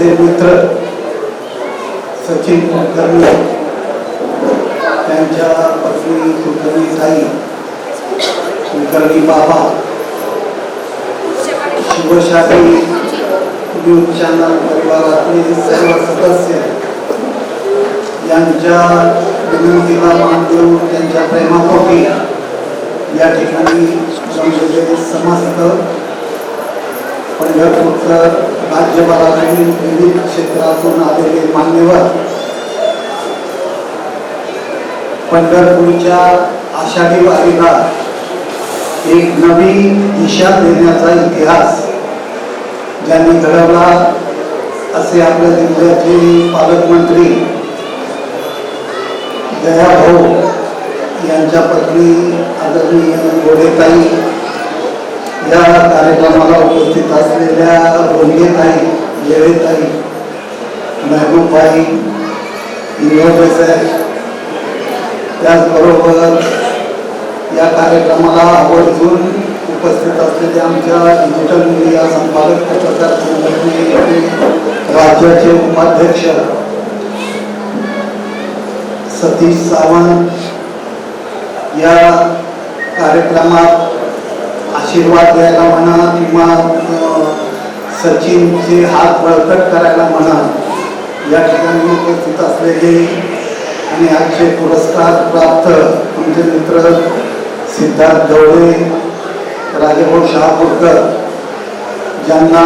आमचे मित्र सचिन कुलकर्णी, त्यांच्या पत्नी कुलकर्णी ताई कुलकर्णी बाबा शिवशाही न्यूज़ चॅनल परिवारातले सर्व सदस्य यांच्या विनंतीला मान देऊन त्यांच्या प्रेमापोटी या ठिकाणी समस्त पंढरपूरचं राज्यभरातील विविध क्षेत्रातून आलेले मान्यवर पंढरपूरच्या आषाढी वारीला एक नवी दिशा देण्याचा इतिहास ज्यांनी घडवला असे आपल्या जिल्ह्याचे पालकमंत्री दयाभाऊ यांच्या पत्नी आदरणीय गोडेताई या कार्यक्रमाला उपस्थित असलेल्या रोंगेताई येळेताई मेहबूबाई इंगोटे साहेब त्याचबरोबर या कार्यक्रमाला आवर्जून उपस्थित असलेले आमच्या डिजिटल मीडिया संपादक पत्रकार संघटनेचे राज्याचे उपाध्यक्ष सतीश सावंत या कार्यक्रमात आशीर्वाद द्यायला म्हणा किंवा सचिनचे हात बळकट करायला म्हणा या ठिकाणी उपस्थित असलेले आणि आजचे पुरस्कार प्राप्त आमचे मित्र सिद्धार्थ ढवळे राजेभाऊ शहापूरकर ज्यांना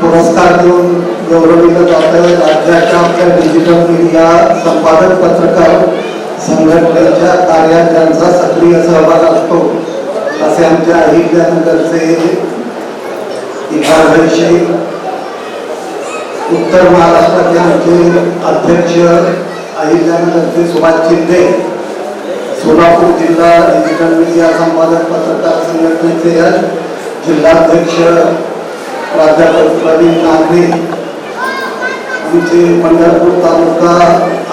पुरस्कार देऊन गौरविलं जातं राज्याच्या आपल्या डिजिटल मीडिया संपादक पत्रकार संघटनेच्या कार्यात त्यांचा सक्रिय सहभाग असतो आमच्या अहिल्यानगरचे उत्तर महाराष्ट्राचे आमचे अध्यक्ष अहिल्यानगरचे सुभाष शिंदे, सोलापूर जिल्हा डिजिटल मीडिया संपादक, पत्रकार संघटनेचे जिल्हाध्यक्ष, प्राध्यापक प्रवीण नागरे आमचे पंढरपूर तालुका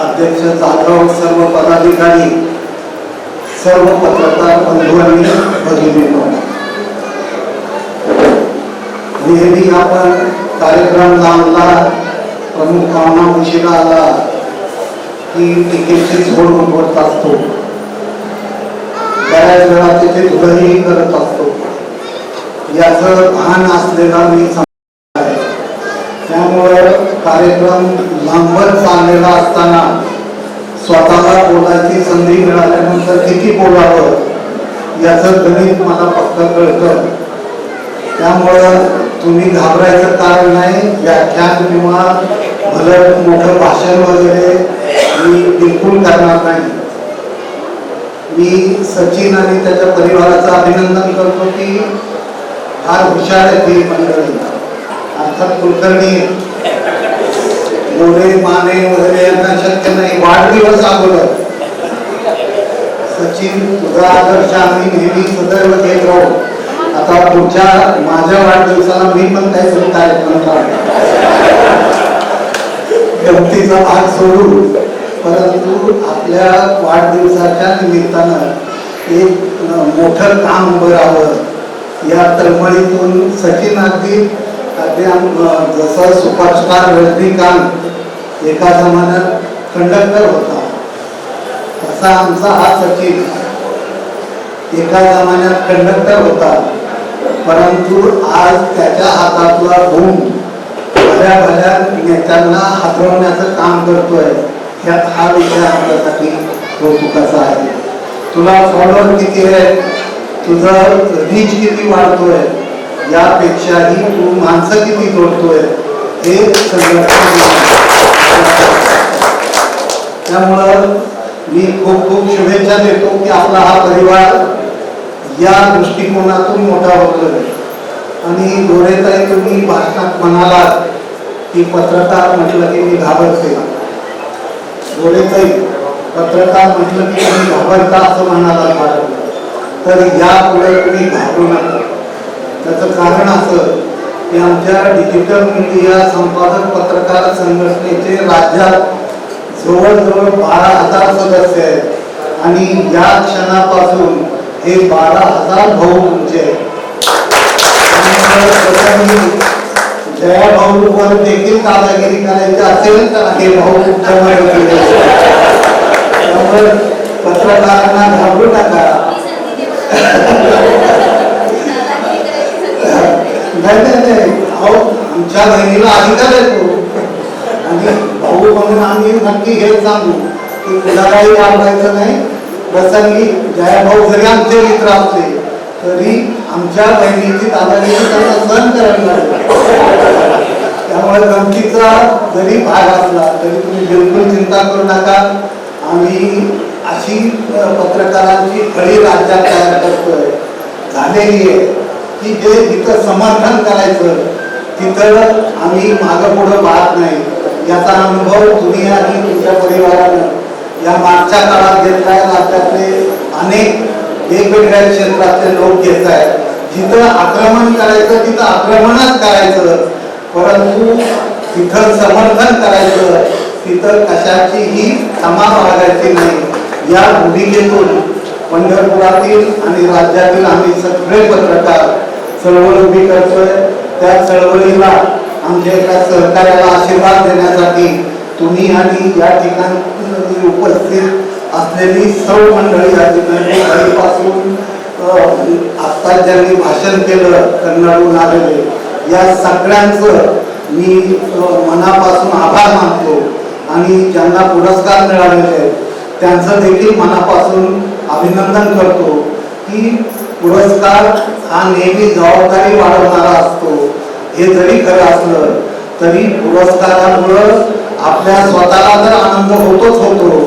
अध्यक्ष जाधव, सर्व पदाधिकारी सर्व पत्रकार बंधूंनी आणि नेहमी आपण कार्यक्रम लावला प्रमुख पाहुणा उशिरा आला की तिकीटची झोड उठवत असतो. बऱ्याच वेळा तिथे धुळही करत असतो. याच भान असलेला मी समजत आहे. त्यामुळं कार्यक्रम लांबत चाललेला असताना स्वतःला बोलायची संधी मिळाल्यानंतर किती बोलावं याचं गणित मला पक्क कळतं. त्यामुळं तुम्ही घाबरायचं कारण नाही व्याख्यान किंवा भलं मोठं भाषण वगैरे मी बिलकुल करणार नाही. मी सचिन आणि त्याच्या परिवाराचं अभिनंदन करतो की फार हुशार आहे ती मंडळी. अर्थात कुलकर्णी मोरे माने वगैरे यांना शक्य नाही. वाढदिवस अगोदर. सचिन तुझा आदर्श आम्ही नेहमी सदैव घेत राहू. आता पुढच्या माझ्या वाढदिवसाला मी पण काही सुद्धा गमतीचा भाग सोडू परंतु आपल्या वाढदिवसाच्या निमित्तानं एक मोठं काम उभं राहावं. या तळमळीतून सचिन अगदी जसं सुपरस्टार रजनीकांत एका जमान्यात कंडक्टर होता. तसा आमचा हा सचिन एका जमान्यात कंडक्टर होता. परंतु आज त्याच्या हातातला भूम भल्या भल्या नेत्यांना हादरवण्याचं काम करतोय ह्यात हा विषय आपल्यासाठी कौतुकाचा आहे. तुला फॉलोअर किती आहे? तुझं रीच किती वाढतोय? यापेक्षाही तू माणसं किती जोडतोय हे त्यामुळं मी खूप खूप शुभेच्छा देतो की आपला हा परिवार या दृष्टिकोनातून मोठा होतोय. आणि गोरेताई तुम्ही भाषणात म्हणालात की पत्रकार म्हटलं की मी घाबरते. गोरेताई पत्रकार म्हटलं की तुम्ही घाबरता असं म्हणाला बाळगलं तर यापुढे तुम्ही घाबरू नका. त्याचं कारण असं की आमच्या डिजिटल मीडिया संपादक पत्रकार संघटनेचे राज्यात जवळजवळ बारा हजार सदस्य आहेत. आणि या क्षणापासून हे बारा हजार भाऊ तुमचे आहेत. जया भाऊवर देखील दादागिरी करायची असेल तर हे भाऊ त्यामुळे पत्रकारांना घाबरू नका. नाही नाही नाही अहो आमच्या बहिणीला अधिकार येतो आणि भाऊ म्हणून आम्ही नक्की हे सांगू की कुणालाही वाढवायचं नाही. प्रसंगी जयाभाऊ जरी आमचे मित्र असले तरी आमच्या बहिणीची दादागिरी त्यांना सहन करावी लागेल. त्यामुळे गमतीचा जरी भाग असला तरी तुम्ही बिलकुल चिंता करू नका. आम्ही अशी पत्रकारांची फळी राज्यात तयार करतोय. झालेली आहे. की जे जिथं समर्थन करायचं तिथं आम्ही मागं पुढं पाहत नाही. याचा अनुभव तुम्ही आणि तुमच्या परिवारानं या मागच्या काळात घेतलाय राज्यातले अनेक वेगवेगळ्या क्षेत्रातले लोक घेत आहेत. जिथं आक्रमण करायचं तिथं आक्रमणच करायचं. परंतु तिथं समर्थन करायचं तिथं कशाचीही क्षमा बाळगायची नाही. या भूमिकेतून पंढरपुरातील आणि राज्यातील आम्ही सगळे पत्रकार चळवळ उभी करतोय त्या चळवळीला आमच्या एका सहकार्याला आशीर्वाद देण्यासाठी तुम्ही आणि या ठिकाणी उपस्थित असलेली सर्व मंडळी पासून आता ज्यांनी भाषण केलं कन्नडून आलेले या सगळ्यांचं मी मनापासून आभार मानतो. आणि ज्यांना पुरस्कार मिळालेले आहेत त्यांचं देखील मनापासून अभिनंदन करतो की पुरस्कार हा नेहमी जबाबदारी वाढवणारा असतो. हे जरी खरं असलं तरी पुरस्कारामुळं आपल्या स्वतःला तर आनंद होतोच होतो.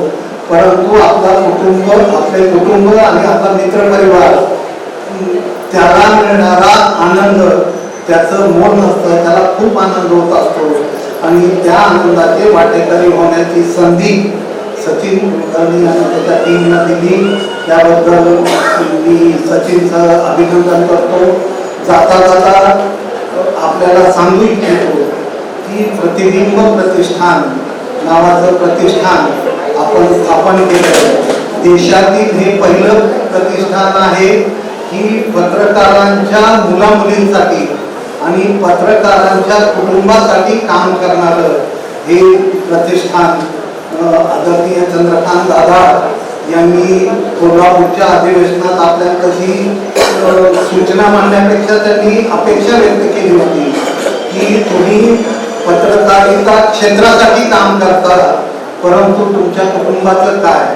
परंतु आपला कुटुंब आपले कुटुंब आणि आपला मित्रपरिवार त्याला मिळणारा आनंद त्याचं मोल नसतं त्याला खूप आनंद होत असतो. आणि त्या आनंदाचे वाटेकरी होण्याची संधी सचिन कुलकर्णी आणि त्याच्या टीमला दिली. त्याबद्दल मी सचिनचं अभिनंदन करतो. जाता जाता आपल्याला सांगू इच्छितो की प्रतिबिंब प्रतिष्ठान नावाचं प्रतिष्ठान आपण स्थापन केलं देशातील हे पहिलं प्रतिष्ठान आहे की पत्रकारांच्या मुलामुलींसाठी आणि पत्रकारांच्या कुटुंबासाठी काम करणारं हे प्रतिष्ठान आदरणीय चंद्रकांत दादा यांनी कोल्हापूरच्या अधिवेशनात आपल्या कशी सूचना मांडण्यापेक्षा त्यांनी अपेक्षा व्यक्त केली होती की तुम्ही पत्रकारिता क्षेत्रासाठी काम करता परंतु तुमच्या कुटुंबाचं काय?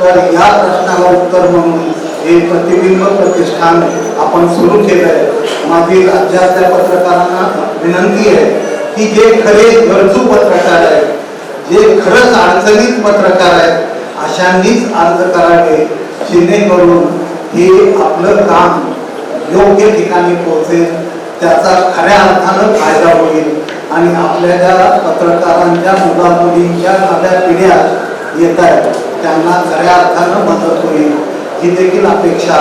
तर या प्रश्नाला उत्तर म्हणून हे प्रतिबिंब प्रतिष्ठान आपण सुरू केलंय. माझी राज्यातल्या पत्रकारांना विनंती आहे की जे खरे गरजू पत्रकार आहेत जे खरंच अडचणीत पत्रकार आहेत अशांनीच अर्ज करावे जेणेकरून हे आपलं काम योग्य ठिकाणी पोहोचेल त्याचा खऱ्या अर्थानं फायदा होईल. आणि आपल्या ज्या पत्रकारांच्या मुला मुलींच्या नव्या पिढ्या येत आहेत त्यांना खऱ्या अर्थानं मदत होईल. ही देखील अपेक्षा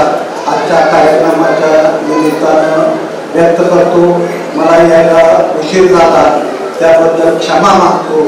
आजच्या कार्यक्रमाच्या निमित्तानं व्यक्त करतो. मला यायला उशीर झाला. त्याबद्दल क्षमा मागतो.